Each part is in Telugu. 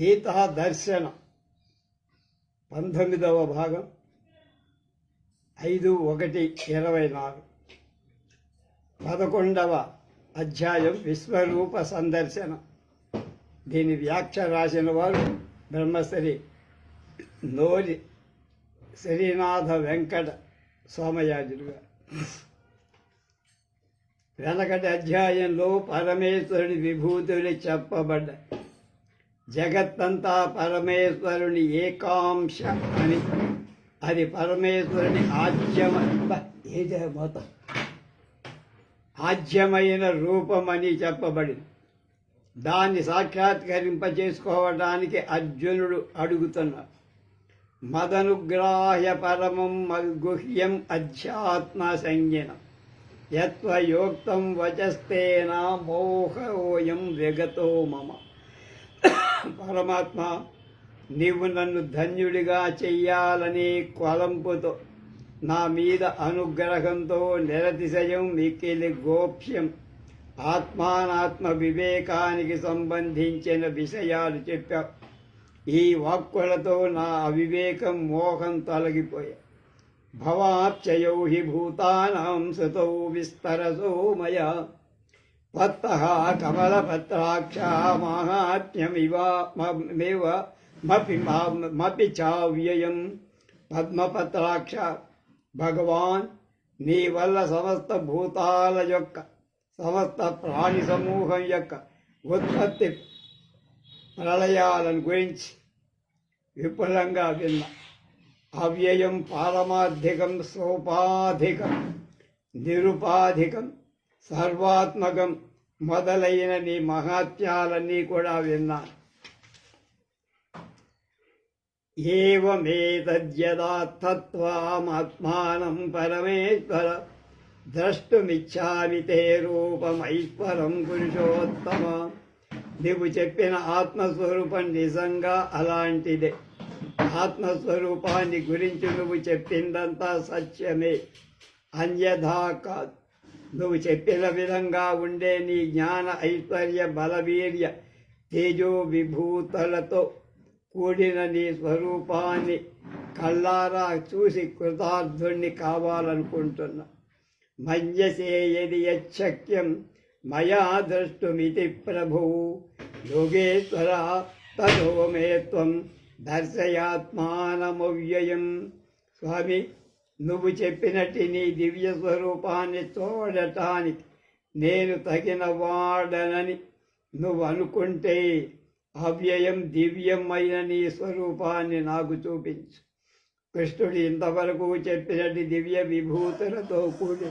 గీతా దర్శన. పంతొమ్మిదవ భాగం. ఐదు ఒకటి ఇరవై నాలుగు. పదకొండవ అధ్యాయం విశ్వరూప సందర్శన. దీని వ్యాఖ్య రాసిన వారు బ్రహ్మశ్రీ నోరి శ్రీనాథ వెంకట సోమయాజులు గారు. వెనకటి అధ్యాయంలో పరమేశ్వరుడి విభూతులు చెప్పబడ్డాయి జగత్తంతా పరమేశ్వరుని ఏకాంశ అని. అది పరమేశ్వరుని ఆజ్యమ బ- ఏదే మొత్తం ఆజ్యమైన రూపమని చెప్పబడింది. దాన్ని సాక్షాత్కరింప చేసుకోవడానికి అర్జునుడు అడుగుతున్నాడు మదనుగ్రాహ్య పరమం గుహ్యం అధ్యాత్మ సంజ్ఞనం. యత్వయోక్తం వచస్తేన మోహోయం విగతో మమ. పరమాత్మ నీవు నన్ను ధన్యుడిగా చెయ్యాలని కొలంపుతో నా మీద అనుగ్రహంతో నిరతిశయం మిక్కిలి గోప్యం ఆత్మానాత్మ వివేకానికి సంబంధించిన విషయాలు చెప్పావు. ఈ వాక్కులతో నా అవివేకం మోహం తొలగిపోయా. భవాప్చయౌ హి భూతానాం సుతౌ విస్తరసో మయా. పత్తః కమలపత్రాక్ష మాహాత్మ్యమివ మేవ మపి మపి చావ్యయం పద్మపత్రాక్ష భగవాన్ నీ వల్ల సమస్త భూతాల యొక్క సమస్త ప్రాణి సమూహం యొక్క ఉత్పత్తి ప్రళయాలను గురించి విపులంగా విన్నా. అవ్యయం పారమాధికం సోపాధికం నిరుపాధికం. సర్వాత్మకం మొదలైన నీ మహాత్యాలన్నీ కూడా విన్నాను. ఏమేతద్యదా పరమేశ్వర ద్రష్టుమిచ్చామి తే రూపమైశ్వరం పురుషోత్తమ. నీవు చెప్పిన ఆత్మస్వరూపం నిజంగా అలాంటిదే. ఆత్మస్వరూపాన్ని గురించి నువ్వు చెప్పిందంతా సత్యమే. అన్యథా కాదు. నువ్వు చెప్పిన విధంగా ఉండే నీ జ్ఞాన ఐశ్వర్య బలవీర్య తేజో విభూతలతో కూడిన నీ స్వరూపాన్ని కళ్ళారా చూసి కృతార్థుణ్ణి కావాలనుకుంటున్నా. మంజసే యది యచ్చక్యం మయా ద్రష్టుమితి ప్రభు. యోగేశ్వర తదో మే త్వం దర్శయాత్మానమవ్యయం. స్వామి నువ్వు చెప్పినట్టు నీ దివ్య స్వరూపాన్ని చూడటానికి నేను తగిన వాడనని నువ్వు అనుకుంటే అవ్యయం దివ్యమైన నీ స్వరూపాన్ని నాకు చూపించు. కృష్ణుడు ఇంతవరకు చెప్పినట్టు దివ్య విభూతులతో కూడి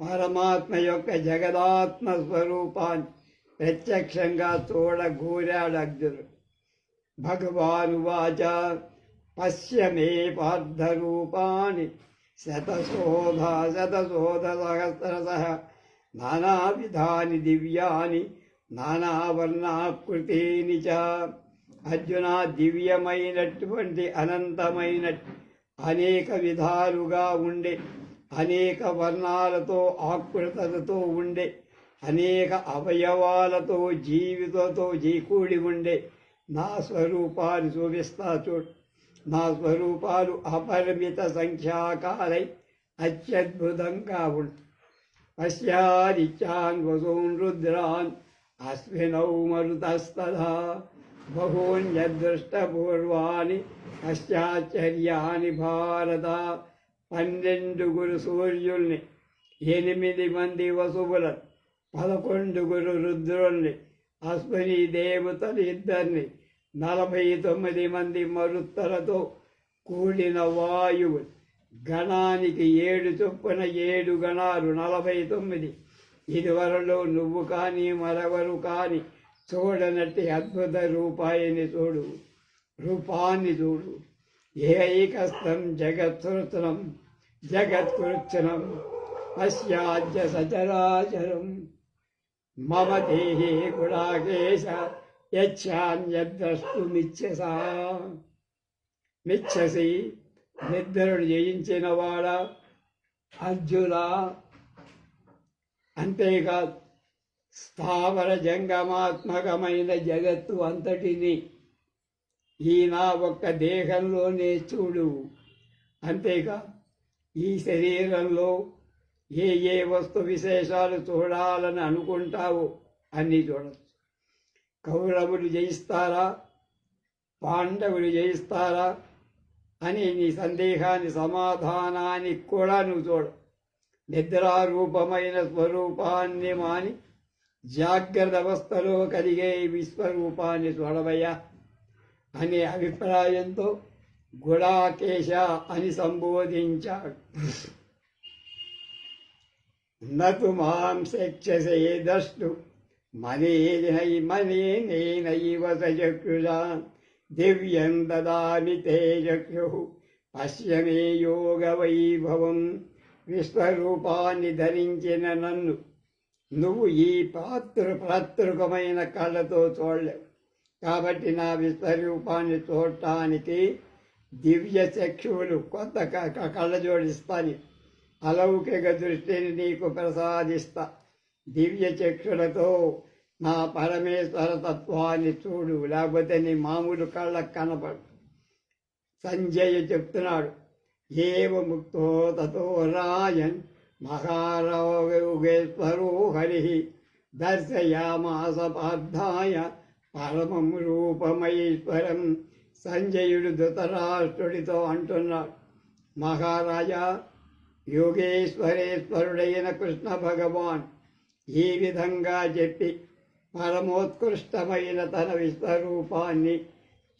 పరమాత్మ యొక్క జగదాత్మ స్వరూపాన్ని ప్రత్యక్షంగా చూడగూరాడు అర్జునుడు. భగవానువాచ పశ్య మే పార్థరూపాణి శతశోధ శతశోధ సహస్రశ నానావిధాని దివ్యాని నానావర్ణాకృతీని చ. అర్జున దివ్యమైనటువంటి అనంతమైన అనేక విధాలుగా ఉండే అనేక వర్ణాలతో ఆకృతలతో ఉండే అనేక అవయవాలతో జీవితతో జీకూడి ఉండే నా స్వరూపాన్ని చూపిస్తా చూడు. నా స్వరూపాలు అపరిమిత సంఖ్యాకాలై అత్యద్భుతంగా ఉంటాయి పశ్యాదిత్యాన్ వసూన్ రుద్రాన్ అశ్వినౌ మరుతస్తథా బహూన్యదృష్టపూర్వాణి పశ్చాచర్యాని భారత. పన్నెండుగురు సూర్యుల్ని ఎనిమిది మంది వసువులను పదకొండుగురు రుద్రుల్ని అశ్విని దేవతలు ఇద్దరిని నలభై తొమ్మిది మంది మరుత్తలతో కూడిన వాయువు గణానికి ఏడు చొప్పున ఏడు గణాలు నలభై తొమ్మిది. ఇదివరలో నువ్వు కానీ మరెవరు కానీ చూడనట్టి అద్భుత రూపాయిని చూడు రూపాన్ని చూడు. ఏకస్థం జగత్సృతనం జగత్కృత్సనం పశ్చాద్య సచరాచరం. మమ దేహే గుడాకేశ యచ్చాన్యద్రష్టుమిచ్చసా మిచ్చసి. నిద్రను జయించిన వాడ అర్జున. అంతేకాదు స్థావర జంగమాత్మకమైన జగత్తు అంతటిని ఈ నా ఒక్క దేహంలోనే చూడు. అంతేకా ఈ శరీరంలో ఏ ఏ వస్తు విశేషాలు చూడాలని అనుకుంటావో అన్నీ చూడచ్చు. కౌరవులు జయిస్తారా? పాండవులు జయిస్తారా? అని నీ సందేహాన్ని సమాధానానికి కూడా నువ్వు చూడ. నిద్రారూపమైన స్వరూపాన్ని మాని జాగ్రత్త అవస్థలో కలిగే విశ్వరూపాన్ని చూడవయ్యా అనే అభిప్రాయంతో గుడాకేశ అని సంబోధించాడు. నతు మాం దష్టు దష్టు మనేనై మనేనైవ సచక్షుషా దివ్యం దదామి తే చక్షు పశ్య మే యోగ వైభవం విశ్వరూపాన్ని ధరించిన నన్ను నువ్వు ఈ పాత్ర పాతృకమైన కళ్ళతో చూడలేవు. కాబట్టి నా విశ్వరూపాన్ని చూడటానికి దివ్య చక్షువులు కొత్త క- క- కళ్ళ జోడిస్తాను అలౌకిక దృష్టిని నీకు ప్రసాదిస్తా. దివ్య చక్షులతో నా పరమేశ్వర తత్వాన్ని చూడు. లేకపోతే నీ మామూలు కళ్ళకు కనపడు. సంజయ్ చెప్తున్నాడు. ఏవ ముక్తో తతో రాయన్ మహారోగేశ్వరో హరి. దర్శయామాస పార్థాయ పరమం రూపమైశ్వరం. సంజయుడు ధృతరాష్ట్రుడితో అంటున్నాడు. మహారాజా యోగేశ్వరేశ్వరుడైన కృష్ణ భగవాన్ ఈ విధంగా చెప్పి పరమోత్కృష్టమైన తన విశ్వరూపాన్ని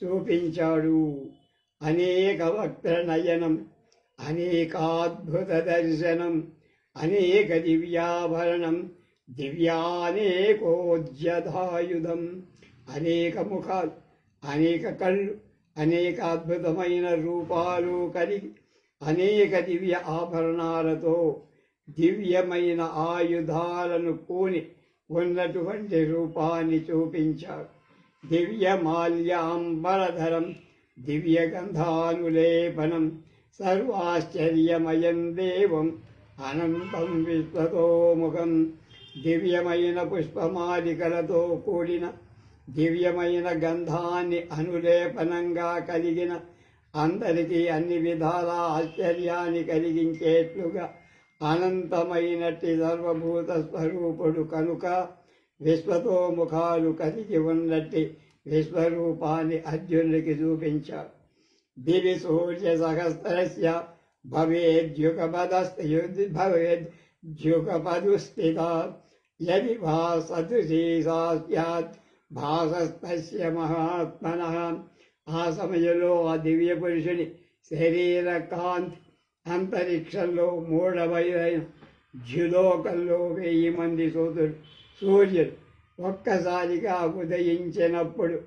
చూపించాడు. అనేక వక్ర నయనం అనేకాద్భుత దర్శనం అనేక దివ్యాభరణం దివ్యానేకోజ్యధాయుధం అనేక ముఖాలు అనేక కళ్ళు అనేక అద్భుతమైన రూపాలు కలిగి అనేక దివ్య ఆభరణాలతో దివ్యమైన ఆయుధాలను పూని ఉన్నటువంటి రూపాన్ని చూపించాడు దివ్య మాల్యాంబరధరం దివ్య గంధానులేపనం సర్వాశ్చర్యమయం దేవం అనంతం విశ్వతోముఖం దివ్యమైన పుష్పమాలికలతో కూడిన దివ్యమైన గంధాన్ని అనులేపనంగా కలిగిన అందరికీ అన్ని విధాల ఆశ్చర్యాన్ని కలిగించేట్లుగా అనంతమైనట్టి సర్వభూత స్వరూపుడు కనుక విశ్వతో ముఖాలు కలిగి ఉన్నట్టి విశ్వరూపాన్ని అర్జునుడికి చూపించాడు. దివి సూర్య సహస్రస్య భవేద్యుగపదస్తి భవేద్యుగపదుస్థిత యది భాసదృశీ సా స్యాత్ భాసస్తస్య మహాత్మన. ఆ సమయంలో ఆ దివ్య పురుషుని శరీర కాంతి అంతరిక్షంలో మూడవైదైన జ్యులోకంలో వెయ్యి మంది సూర్యుడు సూర్యుడు ఒక్కసారిగా ఉదయించినప్పుడు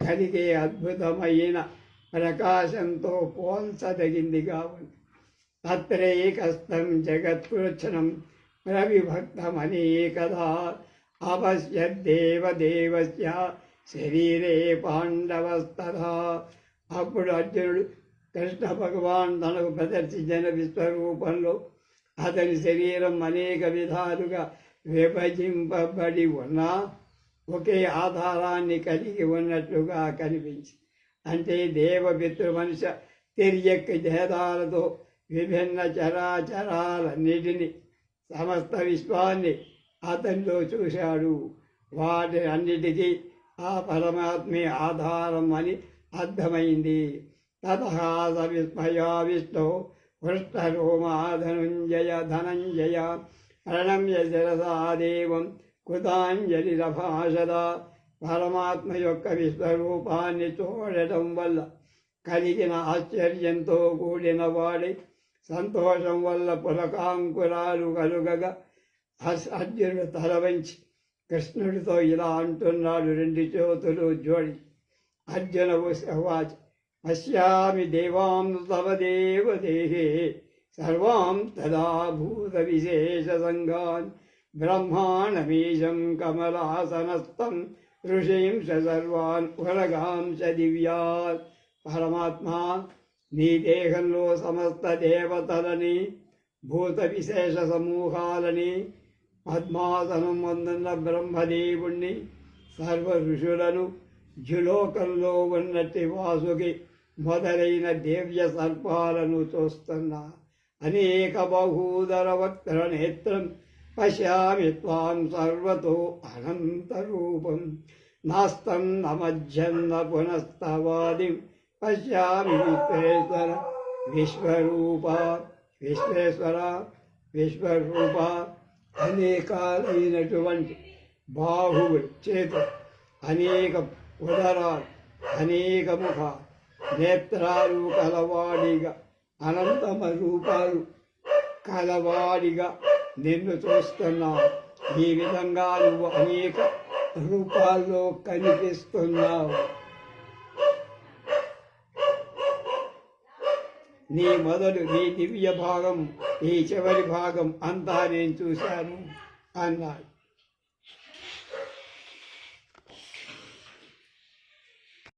కలిగే అద్భుతమైన ప్రకాశంతో పోల్చదగిందిగా ఉంది తత్రైకస్థం జగత్కృచ్చనం ప్రవిభక్తమనేకదా అవశ్యదేవదేవస్య శరీరే పాండవస్తథా అప్పుడు అర్జునుడు కృష్ణ భగవాన్ తనకు ప్రదర్శించిన విశ్వరూపంలో అతని శరీరం అనేక విధాలుగా విభజింపబడి ఉన్నా ఒకే ఆధారాన్ని కలిగి ఉన్నట్లుగా కనిపించి అంటే దేవ మనుష మనుష్య తిరియక్ భేదాలతో విభిన్న చరాచరాలన్నిటినీ సమస్త విశ్వాన్ని అతనిలో చూశాడు. వాటి అన్నిటికీ ఆ పరమాత్మే ఆధారం అని అర్థమైంది. తథాస విస్మయా విష్ణు హృష్టరోమా ధనుంజయ ధనంజయ ప్రణమ్య శిరసా దేవం కృతాంజలి రభాషద. పరమాత్మ యొక్క విశ్వరూపాన్ని చూడటం వల్ల కలిగిన ఆశ్చర్యంతో కూడిన వాడి సంతోషం వల్ల పులకాంకురాలు కలుగగా అర్జునుడు తలవంచి కృష్ణుడితో ఇలా అంటున్నాడు రెండు చేతులు జోడి. అర్జున ఉవాచ పశ్యామి దేవాం తవ దేవదేహే సర్వాం తదా భూత విశేష సంగాన్ బ్రహ్మాణమీశం కమలాసనస్థం ఋషీంశ సర్వాన్ ఉరగాంశ దివ్యాత్ పరమాత్మా నీ దేహంలో సమస్త దేవతలని భూత విశేష సమూహాలని పద్మాసనం వందన్న బ్రహ్మదేవుణ్ణి సర్వ ఋషులను జులోకంలో ఉన్నట్టి వాసుకి మొదలైన దివ్య సర్పాలను చూస్తున్నా. అనేక బహూదర వక్ర నేత్రం పశ్యామి త్వాం సర్వతో అనంతరూపం. నాస్తం నమజ్జన్న పునస్తవాదిం పశ్యామి విశ్వేశ్వర విశ్వరూప విశ్వేశ్వర విశ్వరూప. అనేకాలైనటువంటి బాహువులు చేత అనేక ఉదరాలు అనేక ముఖ నేత్రాలు కలవాడిగా అనంతమ రూపాలు కలవాడిగా నిన్ను చూస్తున్నావు ఈ విధంగా నువ్వు అనేక రూపాల్లో కనిపిస్తున్నావు. నీ మొదలు నీ దివ్య భాగం నీ చివరి భాగం అంతా నేను చూశాను అన్నాడు.